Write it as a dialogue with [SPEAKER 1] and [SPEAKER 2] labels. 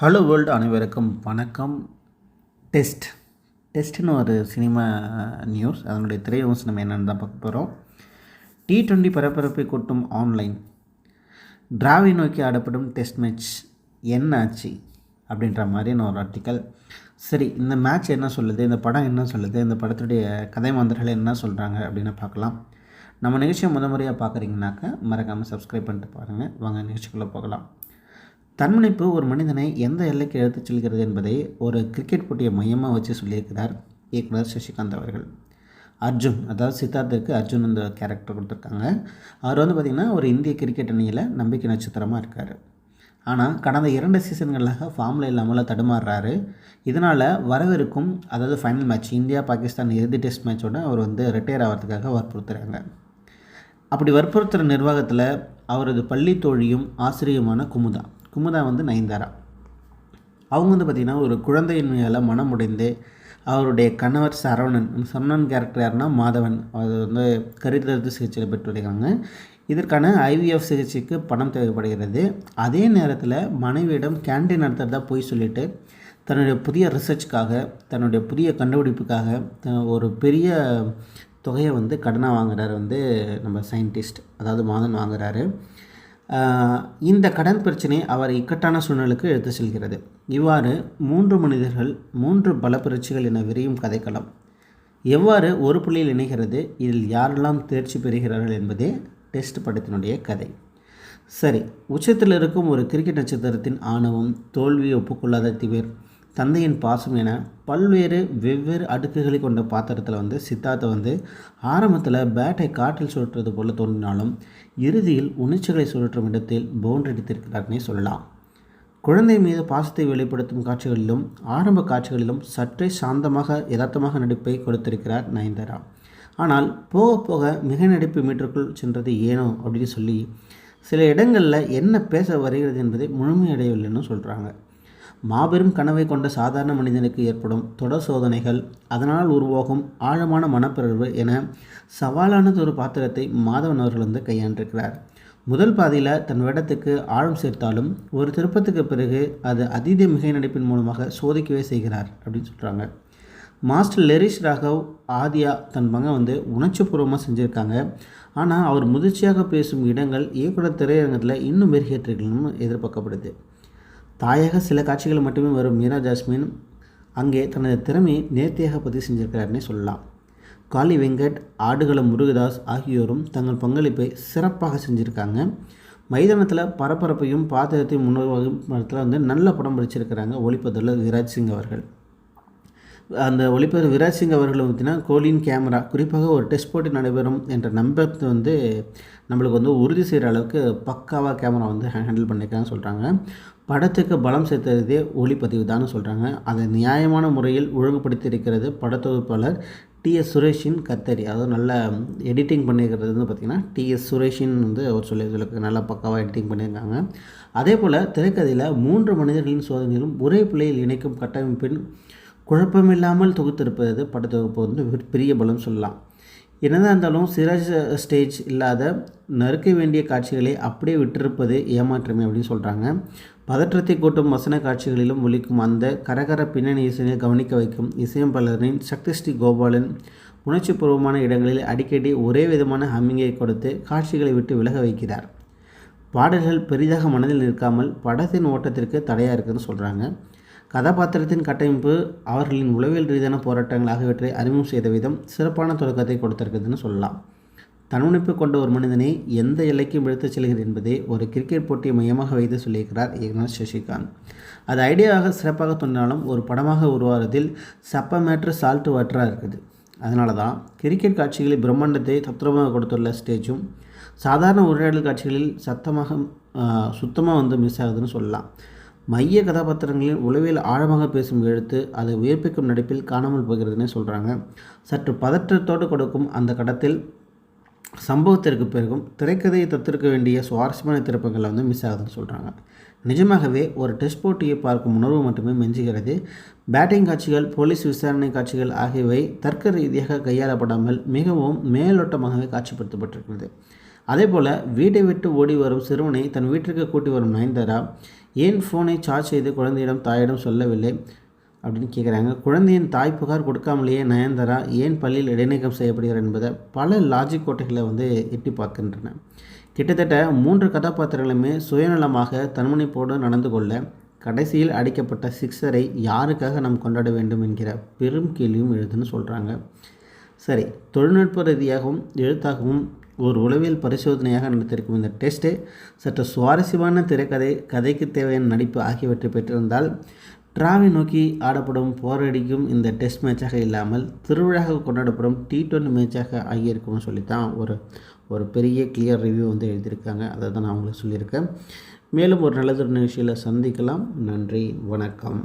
[SPEAKER 1] Hello world அனைவருக்கும் வணக்கம். Test டெஸ்ட்னு ஒரு சினிமா நியூஸ் அதனுடைய திரை நம்ம என்னென்னு தான் பார்க்க போகிறோம் டி டுவெண்ட்டி பரபரப்பை கொட்டும் ஆன்லைன் டிராவி நோக்கி ஆடப்படும் டெஸ்ட் மேட்ச் என்ன ஆச்சு அப்படின்ற மாதிரியான ஒரு ஆர்டிக்கல் சரி இந்த மேட்ச் என்ன சொல்லுது? இந்த படம் என்ன சொல்லுது? இந்த படத்துடைய கதை மாந்தர்கள் என்ன சொல்கிறாங்க அப்படின்னு பார்க்கலாம். நம்ம நிகழ்ச்சியை முத முறையாக பார்க்குறீங்கனாக்கா மறக்காமல் சப்ஸ்கிரைப் பண்ணிட்டு பாருங்கள் வாங்க நிகழ்ச்சிக்குள்ளே போகலாம். தன்முனைப்பு ஒரு மனிதனை எந்த எல்லைக்கு எடுத்துச் செல்கிறது என்பதை ஒரு கிரிக்கெட் போட்டியை மையமாக வச்சு சொல்லியிருக்கிறார் இயக்குனர் சசிகாந்த் அவர்கள். அர்ஜுன் அதாவது சித்தார்த்திற்கு அர்ஜுன் அந்த கேரக்டர் கொடுத்துருக்காங்க. அவர் வந்து பார்த்திங்கன்னா ஒரு இந்திய கிரிக்கெட் அணியில் நம்பிக்கை நட்சத்திரமாக இருக்கார். ஆனால் கடந்த இரண்டு சீசன்களாக ஃபார்மில் இல்லாமல் தடுமாறுறாரு. இதனால் வரவிருக்கும் அதாவது ஃபைனல் மேட்ச் இந்தியா பாகிஸ்தான் இறுதி டெஸ்ட் மேட்சோட அவர் வந்து ரிட்டையர் ஆகிறதுக்காக வற்புறுத்துகிறாங்க அப்படி வற்புறுத்துகிற நிர்வாகத்தில் அவரது பள்ளி தோழியும் ஆசிரியருமான குமுதா. குமுதா வந்து நயன்தாரா. அவங்க வந்து பார்த்திங்கன்னா ஒரு குழந்தையின்மையால் மனம் உடைந்து அவருடைய கணவர் சரவணன் சரவணன் கேரக்டர் யாருன்னா மாதவன். அது வந்து கருத்தரித்து சிகிச்சையில் பெற்று வருகிறாங்க இதற்கான ஐவிஎஃப் சிகிச்சைக்கு பணம் தேவைப்படுகிறது. அதே நேரத்தில் மனைவியிடம் கேண்டீன் நடத்துகிறதா போய் சொல்லிவிட்டு தன்னுடைய புதிய ரிசர்ச்க்காக தன்னுடைய புதிய கண்டுபிடிப்புக்காக ஒரு பெரிய தொகையை வந்து கடனாக வாங்குறாரு வந்து நம்ம சயின்டிஸ்ட் அதாவது மாதன் வாங்குறாரு. இந்த கடன் பிரச்சனை அவர் இக்கட்டான சூழ்நிலைக்கு எடுத்து செல்கிறது. இவ்வாறு மூன்று மனிதர்கள் மூன்று பல புரட்சிகள் என விரியும் கதைக்களம். எவ்வாறு ஒரு புள்ளியில் இணைகிறது இதில் யாரெல்லாம் தேர்ச்சி பெறுகிறார்கள் என்பதே டெஸ்ட் படத்தினுடைய கதை. சரி உச்சத்தில் இருக்கும் ஒரு கிரிக்கெட் நட்சத்திரத்தின் ஆணவம் தோல்வியை ஒப்புக்கொள்ளாத திவேர் தந்தையின் பாசம் என பல்வேறு வெவ்வேறு அடுக்குகளை கொண்ட பாத்திரத்தில் வந்து சித்தார்த்தை வந்து ஆரம்பத்தில் பேட்டை காற்றில் சுழற்றுறது போல தோன்றினாலும் இறுதியில் உணர்ச்சிகளை சுழற்றும் இடத்தில் பவுண்டரி அடித்திருக்கிறார்னே சொல்லலாம். குழந்தை மீது பாசத்தை வெளிப்படுத்தும் காட்சிகளிலும் ஆரம்ப காட்சிகளிலும் சற்றே சாந்தமாக யதார்த்தமாக நடிப்பை கொடுத்திருக்கிறார் நயன்தாரா. ஆனால் போக போக மிக நடிப்பு மீட்டருக்குள் சென்றது ஏனோ அப்படின்னு சொல்லி சில இடங்களில் என்ன பேச வருகிறது என்பதை முழுமையடையவில்லைன்னு சொல்கிறாங்க மாபெரும் கனவை கொண்ட சாதாரண மனிதனுக்கு ஏற்படும் தொடர் சோதனைகள் அதனால் உருவாகும் ஆழமான மனப்பிறழ்வு என சவாலானது ஒரு பாத்திரத்தை மாதவன் அவர்கள் வந்து கையாண்டிருக்கிறார். முதல் பாதியில் தன் வேடத்துக்கு ஆழம் சேர்த்தாலும் ஒரு திருப்பத்துக்கு பிறகு அது அதீத மிகை நடிப்பின் மூலமாக சோதிக்கவே செய்கிறார் அப்படின்னு சொல்கிறாங்க மாஸ்டர் லெரிஷ் ராகவ் ஆதியா தன் மகன் வந்து உணர்ச்சிபூர்வமாக செஞ்சுருக்காங்க. ஆனால் அவர் முதிர்ச்சியாக பேசும் இடங்கள் இயக்குனர் திரையரங்கத்தில் இன்னும் மெருகேற்றிருக்கணும்னு எதிர்பார்க்கப்படுது. தாயாக சில காட்சிகள் மட்டுமே வரும். மீரா ஜாஸ்மின் அங்கே தனது திறமையை நேர்த்தியாக பதிவு செஞ்சிருக்கிறார்னே சொல்லலாம். காளி வெங்கட் ஆடுகளம் முருகதாஸ் ஆகியோரும் தங்கள் பங்களிப்பை சிறப்பாக செஞ்சுருக்காங்க. மைதானத்தில் பரபரப்பையும் பாத்திரத்தையும் உணர்வும் படத்தில் வந்து நல்ல படம் பிடிச்சிருக்கிறாங்க ஒளிப்பதில் விராஜ் சிங் அவர்கள். அந்த ஒளிப்பதிவு விராஜ் சிங் அவர்கள் பார்த்தீங்கன்னா கோலின் கேமரா குறிப்பாக ஒரு டெஸ்ட் போட்டி நடைபெறும் என்ற நம்பத்தை வந்து நம்மளுக்கு வந்து உறுதி செய்கிற அளவுக்கு பக்காவாக கேமரா வந்து ஹேண்டில் பண்ணியிருக்காங்கன்னு சொல்கிறாங்க படத்துக்கு பலம் சேர்த்ததே ஒளிப்பதிவு தான் சொல்கிறாங்க அதை நியாயமான முறையில் ஒழுங்குபடுத்தியிருக்கிறது படத்தொகுப்பாளர் டிஎஸ் சுரேஷின் கத்தரி அதாவது நல்ல எடிட்டிங் பண்ணியிருக்கிறது வந்து பார்த்திங்கன்னா டிஎஸ் சுரேஷின் வந்து அவர் சொல்லி நல்லா பக்காவாக எடிட்டிங் பண்ணியிருக்காங்க. அதே போல் திரைக்கதையில் மூன்று மனிதர்களின் சோதனைகளும் ஒரே பிள்ளையில் இணைக்கும் கட்டமைப்பின் குழப்பமில்லாமல் தொகுத்திருப்பது படத்தொகுப்பு வந்து பெரிய பலம் சொல்லலாம். என்னதான் இருந்தாலும் சிராஜ் ஸ்டேஜ் இல்லாத நறுக்க வேண்டிய காட்சிகளை அப்படியே விட்டிருப்பது ஏமாற்றமே அப்படின்னு சொல்கிறாங்க பதற்றத்தை கூட்டும் வசன காட்சிகளிலும் ஒலிக்கும் அந்த கரகர பின்னணி இசையை கவனிக்க வைக்கும் இசையமைப்பாளரின் சக்தி ஸ்ரீ கோபாலன் உணர்ச்சிபூர்வமான இடங்களில் அடிக்கடி ஒரே விதமான ஹம்மிங்கை கொடுத்து காட்சிகளை விட்டு விலக வைக்கிறார். பாடல்கள் பெரிதாக மனதில் நிற்காமல் படத்தின் ஓட்டத்திற்கு தடையாக இருக்குன்னு சொல்கிறாங்க கதாபாத்திரத்தின் கட்டமைப்பு அவர்களின் உளவியல் ரீதியான போராட்டங்கள் ஆகியவற்றை அறிமுகம் செய்த விதம் சிறப்பான தொடக்கத்தை கொடுத்திருக்குதுன்னு சொல்லலாம். தன்முனைப்பு கொண்ட ஒரு மனிதனை எந்த எல்லைக்கும் எடுத்துச் செல்கிறது என்பதை ஒரு கிரிக்கெட் போட்டியை மையமாக வைத்து சொல்லியிருக்கிறார் இயக்குனர் சசிகாந்த். அது ஐடியாவாக சிறப்பாக தோன்றினாலும் ஒரு படமாக உருவாவதில் சப்பமேற்ற சால்ட் வாட்டராக இருக்குது. அதனால தான் கிரிக்கெட் காட்சிகளில் பிரம்மாண்டத்தை தத்ரூபமாக கொடுத்துள்ள ஸ்டேஜும் சாதாரண உரையாடல் காட்சிகளில் சத்தமாக சுத்தமாக வந்து மிஸ் ஆகுதுன்னு சொல்லலாம். மைய கதாபாத்திரங்களில் உளவியல் ஆழமாக பேசும் எழுத்து அதை உயிர்ப்பிக்கும் நடிப்பில் காணாமல் போகிறதுனே சொல்கிறாங்க சற்று பதற்றத்தோடு கொடுக்கும் அந்த கடத்தில் சம்பவத்திற்கு பிறகும் திரைக்கதையை தத்திருக்க வேண்டிய சுவாரஸ்யமான திறப்புகளை வந்து மிஸ் ஆகுதுன்னு சொல்கிறாங்க நிஜமாகவே ஒரு டெஸ்ட் போட்டியை பார்க்கும் உணர்வு மட்டுமே மெஞ்சுகிறது. பேட்டிங் காட்சிகள் போலீஸ் விசாரணை காட்சிகள் ஆகியவை தர்க்க ரீதியாக கையாளப்படாமல் மிகவும் மேலோட்டமாகவே காட்சிப்படுத்தப்பட்டிருக்கிறது. அதே போல் வீட்டை விட்டு ஓடி வரும் சிறுவனை தன் வீட்டிற்கு கூட்டி வரும் நயன்தாரா ஏன் ஃபோனை சார்ஜ் செய்து குழந்தையிடம் தாயிடம் சொல்லவில்லை? அப்படின்னு கேட்குறாங்க குழந்தையின் தாய் புகார் கொடுக்காமலேயே நயன்தாரா ஏன் பள்ளியில் இடைநீக்கம் செய்யப்படுகிறார் என்பதை பல லாஜிக் கோட்டைகளை வந்து எட்டி பார்க்கின்றன. கிட்டத்தட்ட மூன்று கதாபாத்திரங்களுமே சுயநலமாக தன்முனைப்போடு நடந்து கொள்ள கடைசியில் அடிக்கப்பட்ட சிக்ஸரை யாருக்காக நாம் கொண்டாட வேண்டும் என்கிற பெரும் கேள்வியும் எழுதுன்னு சொல்கிறாங்க சரி தொழில்நுட்ப ரீதியாகவும் எழுத்தாகவும் ஒரு உளவியல் பரிசோதனையாக நடத்திருக்கும் இந்த டெஸ்ட்டு சற்று சுவாரஸ்யமான திரைக்கதை கதைக்கு தேவையான நடிப்பு ஆகியவற்றை பெற்றிருந்தால் டிராவை நோக்கி ஆடப்படும் போரடிக்கும் இந்த டெஸ்ட் மேட்சாக இல்லாமல் திருவிழாக கொண்டாடப்படும் டி ட்வெண்ட்டி மேட்சாக ஆகியிருக்கும்னு சொல்லி தான் ஒரு ஒரு பெரிய கிளியர் ரிவ்யூ வந்து எழுதியிருக்காங்க. அதை தான் நான் உங்களுக்கு சொல்லியிருக்கேன். மேலும் ஒரு நல்லதொரு நிகழ்ச்சியில் சந்திக்கலாம். நன்றி. வணக்கம்.